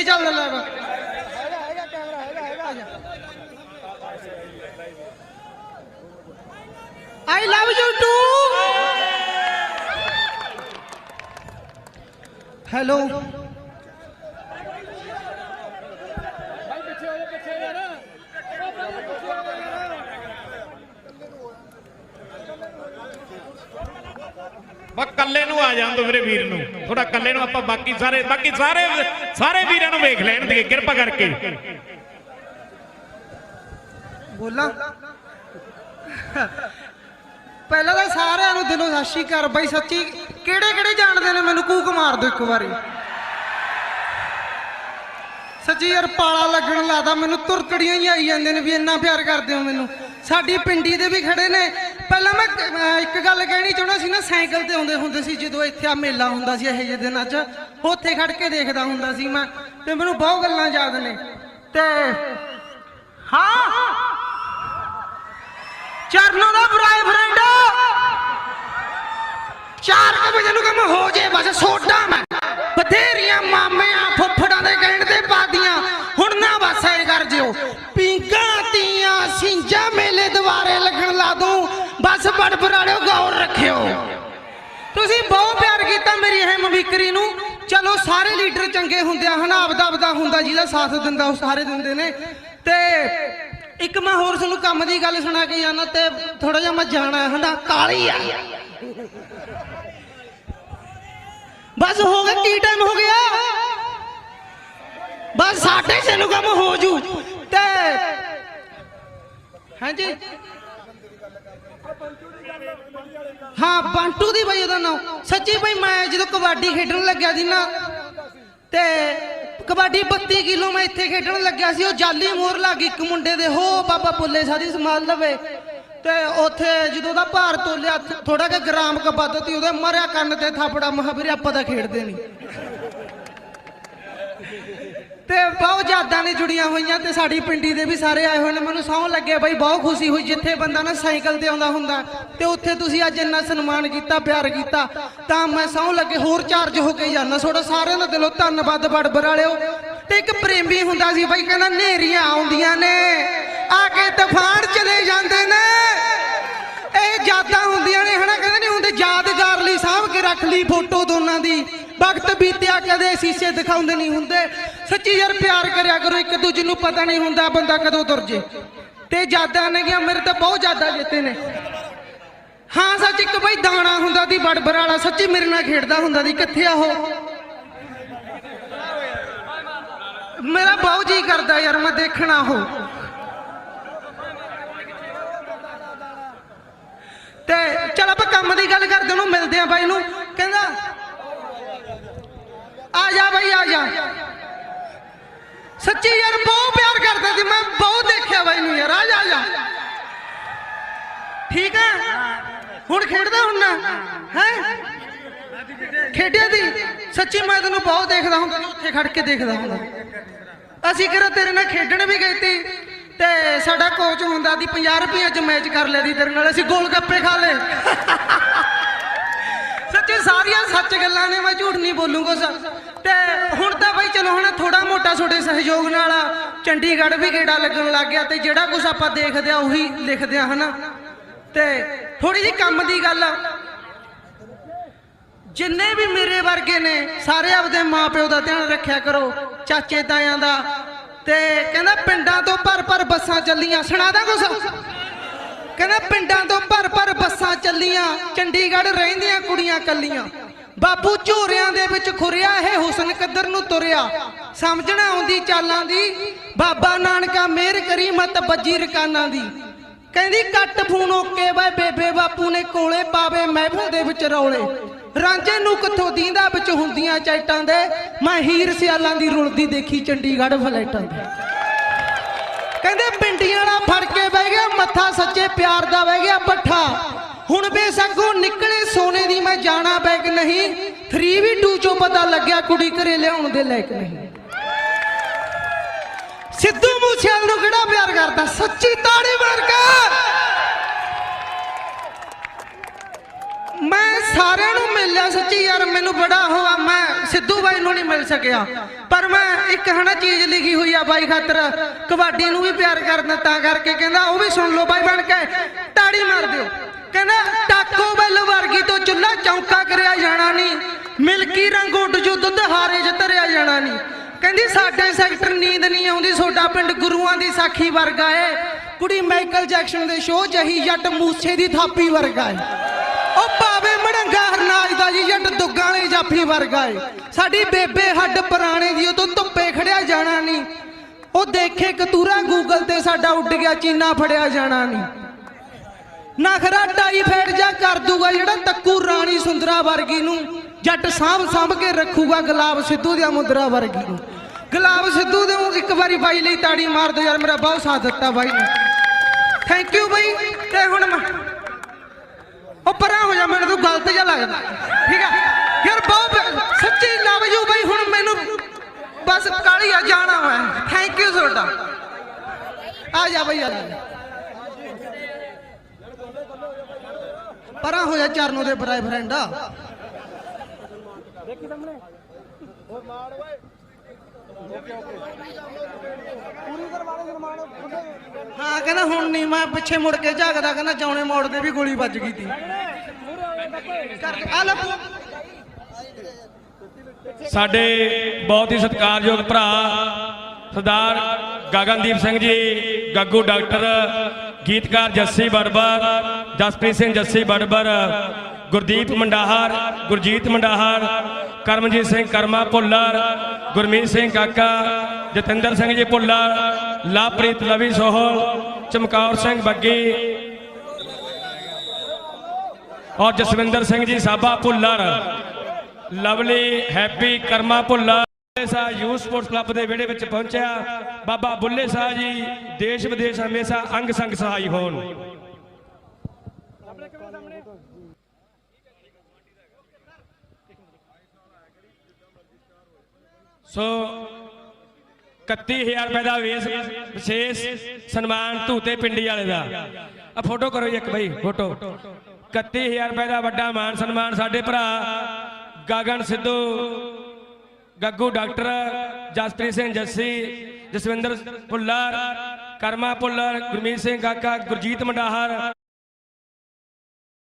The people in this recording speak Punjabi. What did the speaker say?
ਕਿੱਥੇ ਚੱਲਦਾ ਲੈਬ ਹੈਗਾ ਹੈਗਾ ਕੈਮਰਾ ਹੈਗਾ ਹੈਗਾ ਆ ਜਾ ਆਈ ਲਵ ਯੂ ਟੂ ਕੱਲੇ ਨੂੰ ਆ ਜਾਣ ਦੋ ਮੇਰੇ ਵੀਰ ਨੂੰ। ਥੋੜਾ ਕੱਲੇ ਨੂੰ ਆਪਾਂ ਬਾਕੀ ਸਾਰੇ ਬਾਕੀ ਸਾਰੇ ਸਾਰੇ ਵੀਰਾਂ ਨੂੰ ਵੇਖ ਲੈਣ ਦੇ ਕਿਰਪਾ ਕਰਕੇ। ਬੋਲਾਂ। ਪਹਿਲਾਂ ਤਾਂ ਸਾਰਿਆਂ ਨੂੰ ਦਿਲੋਂ ਸਤਿ ਸ਼੍ਰੀ ਅਕਾਲ ਬਾਈ, ਸੱਚੀ ਕਿਹੜੇ ਕਿਹੜੇ ਜਾਣਦੇ ਨੇ ਮੈਨੂੰ ਕੂਕ ਮਾਰ ਦਿਓ ਇੱਕ ਵਾਰੀ। ਸੱਚੀ ਯਾਰ ਪਾਲਾ ਲੱਗਣ ਲਾਦਾ ਮੈਨੂੰ ਤੁਰਕੜੀਆਂ ਹੀ ਆਈ ਜਾਂਦੇ ਨੇ ਵੀ ਇੰਨਾ ਪਿਆਰ ਕਰਦੇ ਹੋ ਮੈਨੂੰ। ਸਾਡੀ ਪਿੰਡੀ ਦੇ ਵੀ ਖੜੇ ਨੇ ਪਹਿਲਾਂ ਮੈਂ ਕ- ਇੱਕ ਗੱਲ ਕਹਿਣੀ ਚਾਹੁੰਦਾ ਸੀ ਨਾ, ਸਾਈਕਲ ਤੇ ਆਉਂਦੇ ਹੁੰਦੇ ਸੀ, ਜਦੋਂ ਇੱਥੇ ਆ ਮੇਲਾ ਹੁੰਦਾ ਸੀ, ਇਹੋ ਜਿਹੇ ਦਿਨਾਂ 'ਚ, ਉੱਥੇ ਖੜ ਕੇ ਦੇਖਦਾ ਹੁੰਦਾ ਸੀ ਮੈਂ, ਤੇ ਮੈਨੂੰ ਬਹੁਤ ਗੱਲਾਂ ਯਾਦ ਨੇ। ਤੇ ਹਾਂ, ਚਰਨੋਂ ਦਾ ਬੁਰਾਏ ਫਰੈਂਡ। ਚਾਰ ਵਜੇ ਨੂੰ ਕੰਮ ਹੋ ਜੇ, ਬਸ ਸੋਡਾ ਮੈਂ। ਬਥੇਰੀਆਂ ਮਾਮਿਆਂ ਫੁੱਫੜਾਂ ਦੇ ਕਹਿਣ ਤੇ ਪਾਦੀਆਂ, ਹੁਣ ਨਾ ਬਸ ਐ ਕਰ ਜਿਓ। ਪੀਂਗਾ, ਤੀਆਂ, ਸਿੰਜਾ ਮੇਲੇ ਦੁਆਰੇ ਲੱਗਣ ਲਾ ਦੂੰ। ਬਸ ਬੜਬੜਾੜਿਓ ਗੌਰ ਰੱਖਿਓ। ਤੁਸੀਂ ਬਹੁਤ ਪਿਆਰ ਕੀਤਾ ਮੇਰੀ ਇਹ ਮਵਿਕਰੀ ਨੂੰ। ਚਲੋ, ਸਾਰੇ ਲੀਡਰ ਚੰਗੇ ਹੁੰਦੇ ਆ, ਹਨਾ, ਆਪਦਾ ਆਪਦਾ ਹੁੰਦਾ, ਜਿਹਦਾ ਸਾਥ ਦਿੰਦਾ, ਉਹ ਸਾਰੇ ਦਿੰਦੇ ਨੇ। ਤੇ ਇੱਕ ਮੈਂ ਹੋਰ ਤੁਹਾਨੂੰ ਕੰਮ ਦੀ ਗੱਲ ਸੁਣਾ ਕੇ ਜਾਣਾ, ਤੇ ਥੋੜਾ ਜਿਹਾ ਮੈਂ ਜਾਣਾ, ਹਨਾ, ਕਾਲੀ ਆ। ਬਸ ਹੋ ਗਿਆ, ਕੀ ਟਾਈਮ ਹੋ ਗਿਆ? ਬਸ ਸਾਡੇ ਨੂੰ ਕੰਮ ਹੋ ਜੂ। ਤੇ ਹਾਂਜੀ? ਹਾਂ, ਬੰਟੂ ਦੀ ਬਈ ਉਹਦਾ ਨਾਮ। ਸੱਚੀ ਬਈ, ਮੈਂ ਜਦੋਂ ਕਬੱਡੀ ਖੇਡਣ ਲੱਗਿਆ ਸੀ ਨਾ, ਤੇ ਕਬੱਡੀ 32 ਕਿਲੋ ਮੈਂ ਇੱਥੇ ਖੇਡਣ ਲੱਗਿਆ ਸੀ, ਉਹ ਜਾਲੀ ਮੋਹਰ ਲੱਗ ਗਈ ਇੱਕ ਮੁੰਡੇ ਦੇ। ਹੋ, ਬਾਬਾ ਬੁੱਲੇ ਸਾਡੀ ਸੰਭਾਲ ਲਵੇ। ਤੇ ਉੱਥੇ ਜਦੋਂ ਦਾ ਭਾਰ ਤੋਲਿਆ ਥੋੜਾ ਜਿਹਾ ਗ੍ਰਾਮ ਕ ਵੱਧਤੀ ਉਹਦੇ ਮਰਿਆ ਕੰਨ ਤੇ ਥਾਪੜਾ। ਮਹਾਵੀਰ ਆਪਾਂ ਤਾਂ ਖੇਡਦੇ ਨਹੀਂ ਤੇ ਬਹੁਤ ਯਾਦਾਂ ਨੇ ਜੁੜੀਆਂ ਹੋਈਆਂ ਤੇ ਸਾਡੀ ਪਿੰਡੀ ਦੇ ਵੀ ਸਾਰੇ ਆਏ ਹੋਏ ਨੇ। ਮੈਨੂੰ ਸੌਂ ਲੱਗੇ ਬਈ, ਬਹੁਤ ਖੁਸ਼ੀ ਹੋਈ ਜਿੱਥੇ ਬੰਦਾ ਨਾ ਸਾਈਕਲ ਤੇ ਆਉਂਦਾ ਹੁੰਦਾ ਤੇ ਉੱਥੇ ਤੁਸੀਂ ਅੱਜ ਇੰਨਾ ਸਨਮਾਨ ਕੀਤਾ, ਪਿਆਰ ਕੀਤਾ, ਤਾਂ ਮੈਂ ਸੌਂ ਲੱਗੇ ਹੋਰ ਚਾਰਜ ਹੋ ਕੇ ਜਾਣਾ ਤੁਹਾਡਾ ਸਾਰਿਆਂ ਦਾ ਦਿਲੋਂ ਧੰਨਵਾਦ ਬੜਬੜ ਵਾਲਿਓ। ਤੇ ਇੱਕ ਪ੍ਰੇਮੀ ਹੁੰਦਾ ਸੀ ਬਈ, ਕਹਿੰਦਾ ਨੇਰੀਆਂ ਆਉਂਦੀਆਂ ਨੇ, ਆ ਕੇ ਤੂਫਾਨ ਚਲੇ ਜਾਂਦੇ ਨੇ। ਇਹ ਯਾਦਾਂ ਹੁੰਦੀਆਂ ਨੇ, ਹਨਾ? ਕਹਿੰਦੇ ਨਹੀਂ ਹੁੰਦੇ ਯਾਦਗਾਰ ਲਈ ਸਾਂਭ ਕੇ ਰੱਖ ਲਈ ਫੋਟੋ ਦੋਨਾਂ ਦੀ। ਵਕਤ ਬੀਤਿਆ ਕਦੇ ਸ਼ੀਸ਼ੇ ਦਿਖਾਉਂਦੇ ਨਹੀਂ ਹੁੰਦੇ। ਸੱਚੀ ਯਾਰ ਪਿਆਰ ਕਰਿਆ ਕਰੋ, ਇੱਕ ਦੂਜੇ ਨੂੰ ਪਤਾ ਨਹੀਂ ਹੁੰਦਾ ਬੰਦਾ ਕਦੋਂ ਤੁਰ ਜੇ। ਤੇ ਯਾਦਾਂ ਨੇ ਗਿਆ, ਮੇਰੇ ਤਾਂ ਬਹੁਤ ਯਾਦਾਂ ਜਿੱਤੇ ਨੇ। ਹਾਂ, ਸੱਚ ਇੱਕ ਬਈ ਦਾਣਾ ਹੁੰਦਾ ਦੀ ਬੜਬੜ ਵਾਲਾ, ਸੱਚੀ ਮੇਰੇ ਨਾਲ ਖੇਡਦਾ ਹੁੰਦਾ ਦੀ, ਕਿੱਥੇ ਆ ਉਹ? ਮੇਰਾ ਬਹੁਤ ਜੀ ਕਰਦਾ ਯਾਰ, ਮੈਂ ਦੇਖਣਾ ਉਹ। ਤੇ ਚਲ ਆਪਾਂ ਕੰਮ ਦੀ ਗੱਲ ਕਰਦੇ ਉਹਨੂੰ ਮਿਲਦੇ ਆ ਬਾਈ ਨੂੰ। ਕਹਿੰਦਾ ਆ ਜਾ ਬਾਈ, ਆ ਜਾ। ਸੱਚੀ ਯਾਰ, ਬਹੁਤ ਪਿਆਰ ਕਰਦਾ ਸੀ। ਮੈਂ ਬਹੁਤ ਦੇਖਿਆ ਬਾਈ ਨੂੰ ਯਾਰ। ਆ ਜਾ ਆ ਜਾ। ਠੀਕ ਹੈ ਹੁਣ ਖੇਡਦਾ ਹੁਣ ਨਾ ਹੈ? ਖੇਡਿਆ ਦੀ? ਸੱਚੀ ਮੈਂ ਤੈਨੂੰ ਬਹੁਤ ਦੇਖਦਾ ਹੁੰਦਾ ਤੇ ਉੱਥੇ ਖੜ ਕੇ ਦੇਖਦਾ ਹੁੰਦਾ। ਅਸੀਂ ਕਿਹੜਾ ਤੇਰੇ ਨਾਲ ਖੇਡਣ ਵੀ ਗਏ ਤੀ ਤੇ ਸਾਡਾ ਕੋਚ ਹੁੰਦਾ ਦੀ 50 ਰੁਪਏ ਚ ਮੈਚ ਕਰ ਲਿਆ ਦੀ ਤੇਰੇ ਨਾਲ। ਅਸੀਂ ਗੋਲ ਗੱਪੇ ਖਾ ਲਏ। ਸੱਚੀ ਸਾਰੀਆਂ ਸੱਚ ਗੱਲਾਂ ਨੇ, ਮੈਂ ਝੂਠ ਨਹੀਂ ਬੋਲੂਗਾ ਸ- ਤੇ ਹੁਣ ਤਾਂ ਬਈ ਚਲੋ, ਹੁਣ ਥੋੜਾ ਮੋਟਾ ਤੁਹਾਡੇ ਸਹਿਯੋਗ ਨਾਲ ਚੰਡੀਗੜ੍ਹ ਵੀ ਗੇੜਾ ਲੱਗਣ ਲੱਗ ਗਿਆ ਤੇ ਜਿਹੜਾ ਕੁਝ ਆਪਾਂ ਦੇਖਦੇ ਆ, ਉਹੀ ਲਿਖਦੇ ਆ, ਹਨਾ? ਤੇ ਥੋੜੀ ਜੀ ਕੰਮ ਦੀ ਗੱਲ ਆ। ਜਿੰਨੇ ਵੀ ਮੇਰੇ ਵਰਗੇ ਨੇ, ਸਾਰੇ ਆਪਦੇ ਮਾਪਿਓ ਦਾ ਧਿਆਨ ਰੱਖਿਆ ਕਰੋ ਚਾਚੇ ਤਾਇਆਂ ਦਾ। ਤੇ ਕਹਿੰਦਾ ਪਿੰਡਾਂ ਤੋਂ ਭਰ ਭਰ ਬੱਸਾਂ ਚੱਲੀਆਂ ਸੁਣਾਦਾ ਕੁਛ? ਕਹਿੰਦਾ ਪਿੰਡਾਂ ਤੋਂ ਭਰ ਭਰ ਬੱਸਾਂ ਚੱਲੀਆਂ, ਚੰਡੀਗੜ੍ਹ ਰਹਿੰਦੀਆਂ ਕੁੜੀਆਂ ਕੱਲੀਆਂ ਬਾਪੂ ਝੋਰਿਆਂ ਦੇ ਵਿੱਚ ਖੁਰਿਆ, ਇਹ ਹੁਸਨ ਕਦਰ ਨੂੰ ਤੁਰਿਆ। ਸਮਝਣਾ ਆਉਂਦੀ ਚਾਲਾਂ ਦੀ, ਬਾਬਾ ਨਾਨਕਾ ਮਿਹਰ ਕਰੀ ਮਤ ਬੱਜੀ ਰਕਾਨਾਂ ਦੀ। ਕਹਿੰਦੀ ਕੱਟ ਫੂਨ ਓਕੇ ਬਾਏ ਬੇਬੇ ਬਾਪੂ ਨੇ ਕੋਲੇ ਪਾਵੇ ਮਹਿਫਲ ਦੇ ਵਿੱਚ ਰੌਲੇ। ਰਾਂਝੇ ਨੂੰ ਕਿੱਥੋਂ ਦੀਂਦਾ ਵਿੱਚ ਹੁੰਦੀਆਂ ਚੈਟਾਂ ਦੇ, ਮੈਂ ਹੀਰ ਸਿਆਲਾਂ ਦੀ ਰੁਲਦੀ ਦੇਖੀ ਚੰਡੀਗੜ੍ਹ ਫਲੈਟਾਂ ਦੇ। ਕਹਿੰਦੇ ਪਿੰਡੀਆਂ ਵਾਲਾ ਫੜ ਕੇ ਬਹਿ ਗਿਆ, ਮੱਥਾ ਸੱਚੇ ਪਿਆਰ ਦਾ ਬਹਿ ਗਿਆ ਪੱਠਾ। ਹੁਣ ਬੇਸਕੋ ਨਿਕਲੇ ਸੋਨੇ ਦੀ, ਮੈਂ ਜਾਣਾ ਬੈਗ ਨਹੀਂ? 3v2 ਚੋਂ ਪਤਾ ਲੱਗਿਆ ਕੁੜੀ ਘਰੇ ਲਿਆਉਣ ਦੇ ਲਾਇਕ ਨਹੀਂ। ਸਿੱਧੂ ਮੂਸੇਵਾਲ ਨੂੰ ਕਿਹੜਾ ਪਿਆਰ ਕਰਦਾ? ਸੱਚੀ ਤਾੜੀ ਮਾਰ ਕੇ। ਮੈਂ ਸਾਰਿਆਂ ਨੂੰ ਮਿਲਿਆ ਸੱਚੀ ਯਾਰ, ਮੈਨੂੰ ਬੜਾ ਹੋਆ ਮੈਂ। ਸਿੱਧੂ ਮਿਲ ਸਕਿਆ। ਪਰ ਮੈਂ ਇੱਕ ਹਨਾ ਚੀਜ਼ ਲਿਖੀ ਹੋਈ ਆ ਬਾਈ ਖਾਤਰ, ਕਬੱਡੀ ਨੂੰ ਵੀ ਪਿਆਰ ਕਰਦਾ ਤਾਂ ਕਰਕੇ ਕਹਿੰਦਾ ਉਹ ਵੀ ਸੁਣ ਲਓ ਬਾਈ ਬਣ ਕੇ, ਤਾੜੀ ਮਾਰ ਦਿਓ। ਕਹਿੰਦਾ, ਟਾਕੋ ਬੈਲ ਵਰਗੀ ਤੋਂ ਚੁੱਲਾ ਚੌਂਕਾ ਕਰਿਆ ਜਾਣਾ ਨਹੀਂ ਮਿਲਕੀ ਰੰਗ ਉੱਡ ਜੂ, ਦੁੱਧ ਹਾਰੇ ਚ ਧਰਿਆ ਜਾਣਾ ਨਹੀਂ ਕਹਿੰਦੀ, ਸਾਡੇ ਸੈਕਟਰ ਨੀਂਦ ਨਹੀਂ ਆਉਂਦੀ, ਸੋਡਾ ਪਿੰਡ ਗੁਰੂਆਂ ਦੀ ਸਾਖੀ ਵਰਗਾ ਏ। ਕੁੜੀ ਮਾਈਕਲ ਜੈਕਸਨ ਦੇ ਸ਼ੋਅ ਜਹੀ ਜੱਟ ਮੂਸੇ ਦੀ ਥਾਪੀ ਵਰਗਾ ਏ। ਪਾਵੇ ਮੜੰਗਾ ਜੀ, ਜੱਟ ਦੁੱਗਾਂ ਵਾਲੀ ਜਾਫੀ ਵਰਗਾ ਏ। ਸਾਡੀ ਬੇਬੇ ਹੱਡ ਪੁਰਾਣੇ ਦੀ ਉਹ ਤੋਂ ਧੁੱਪੇ ਖੜਿਆ ਜਾਣਾ ਨਹੀਂ। ਉਹ ਦੇਖੇ ਕਤੂਰਾ ਗੂਗਲ ਤੇ ਸਾਡਾ ਉੱਡ ਗਿਆ, ਚੀਨਾ ਫੜਿਆ ਜਾਣਾ ਨਹੀਂ। ਨਖਰਾ ਟਾਈਫਾਈਡ ਜਾਂ ਕਰ ਦੂਗਾ, ਜਿਹੜਾ ਤੱਕੂ ਰਾਣੀ ਸੁੰਦਰਾ ਵਰਗੀ ਨੂੰ। ਜੱਟ ਸਾਂਭ ਸਾਂਭ ਕੇ ਰੱਖੂਗਾ ਗੁਲਾਬ ਸਿੱਧੂ ਦੀਆਂ ਮੁੰਦਰਾ ਵਰਗੀ ਨੂੰ। ਗੁਲਾਬ ਸਿੱਧੂ ਦੇ ਨੂੰ ਇੱਕ ਵਾਰੀ ਬਾਈ ਲਈ ਤਾੜੀ ਮਾਰ ਦਿਓ ਯਾਰ ਮੇਰਾ ਬਹੁਤ ਸਾਥ ਦਿੱਤਾ ਬਾਈ ਨੇ। ਥੈਂਕ ਯੂ ਬਾਈ, ਤੇ ਹੁਣ ਉਹ ਪਰਾਂ ਹੋ ਜਾ, ਮੈਨੂੰ ਤੂੰ ਗਲਤ ਜਿਹਾ ਲੱਗਦਾ। ਠੀਕ ਆ? ਯਾਰ ਬਹੁਤ ਸੱਚੀ ਲਵ ਯੂ ਬਾਈ, ਹੁਣ ਮੈਨੂੰ ਬਸ ਕਾਲੀ ਆ, ਜਾਣਾ ਮੈਂ। ਥੈਂਕ ਯੂ ਤੁਹਾਡਾ। ਆ ਜਾ ਬਾਈ, ਆ ਜਾ। ਪਰਾਂ ਹੋ ਜਾ, ਚਰਨੋਂ ਦੇ ਬਰਾਏ ਫਰੈਂਡਾ ਪੂਰੀ ਕਰਵਾ ਨਿਰਮਾਣ ਹਾਂ, ਕਹਿੰਦਾ ਹੁਣ ਨਹੀਂ, ਮੈਂ ਪਿੱਛੇ ਮੁੜ ਕੇ ਝਾਕਦਾ ਕਹਿੰਦਾ ਜੌਣੇ ਮੋੜ ਦੇ ਵੀ ਗੋਲੀ ਵੱਜ ਗਈ ਤੀ। ਆ ਲੈ ਸਾਡੇ ਬਹੁਤ ਹੀ ਸਤਿਕਾਰਯੋਗ ਭਰਾ, ਸਰਦਾਰ ਗਗਨਦੀਪ ਸਿੰਘ ਜੀ, ਗੱਗੂ ਡਾਕਟਰ, ਗੀਤਕਾਰ ਜੱਸੀ ਬਰਬਰ ਜਸਪ੍ਰੀਤ ਸਿੰਘ ਜੱਸੀ ਬਰਬਰ ਗੁਰਦੀਪ ਮੰਡਾਹਰ, ਗੁਰਜੀਤ ਮੰਡਾਹਰ, ਕਰਮਜੀਤ ਸਿੰਘ ਕਰਮਾ ਭੁੱਲਰ, ਗੁਰਮੀਤ ਸਿੰਘ ਕਾਕਾ, ਜਤਿੰਦਰ ਸਿੰਘ ਜੀ ਭੁੱਲਰ ਲਵਪ੍ਰੀਤ ਲਵੀ ਸੋਹਲ, ਚਮਕੌਰ ਸਿੰਘ ਬੱਗੀ ਔਰ Jaswinder Singh ji Saba Bhullar. Lovely, Happy, Karma Bhullar. Sahib youth sports club ਦੇ ਵਿਹੜੇ ਵਿੱਚ ਪਹੁੰਚਿਆ। ਬਾਬਾ ਬੁੱਲੇ ਸਾਹਿਬ ਜੀ ਦੇਸ਼ ਵਿਦੇਸ਼ ਹਮੇਸ਼ਾ ਅੰਗ ਸੰਗ ਸਹਾਈ ਹੋਣ। ਸੋ 31000 ਰੁਪਏ ਦਾ ਵੇਸ ਵਿਸ਼ੇਸ਼ ਸਨਮਾਨ ਧੂਤੇ ਪਿੰਡੀ ਵਾਲੇ ਦਾ। ਆ ਫੋਟੋ ਕਰੋ ਜੀ ਇੱਕ ਬਈ, ਫੋਟੋ। 31000 ਰੁਪਏ ਦਾ ਵੱਡਾ ਮਾਨ ਸਨਮਾਨ ਸਾਡੇ ਭਰਾ ਗਗਨ ਸਿੱਧੂ, ਗੱਗੂ ਡਾਕਟਰ ਜਸਪ੍ਰੀਤ ਸਿੰਘ ਜੱਸੀ, ਜਸਵਿੰਦਰ ਭੁੱਲਰ, ਕਰਮਾ ਭੁੱਲਰ, ਗੁਰਮੀਤ ਸਿੰਘ ਕਾਕਾ, ਗੁਰਜੀਤ ਮੰਡਾਹਰ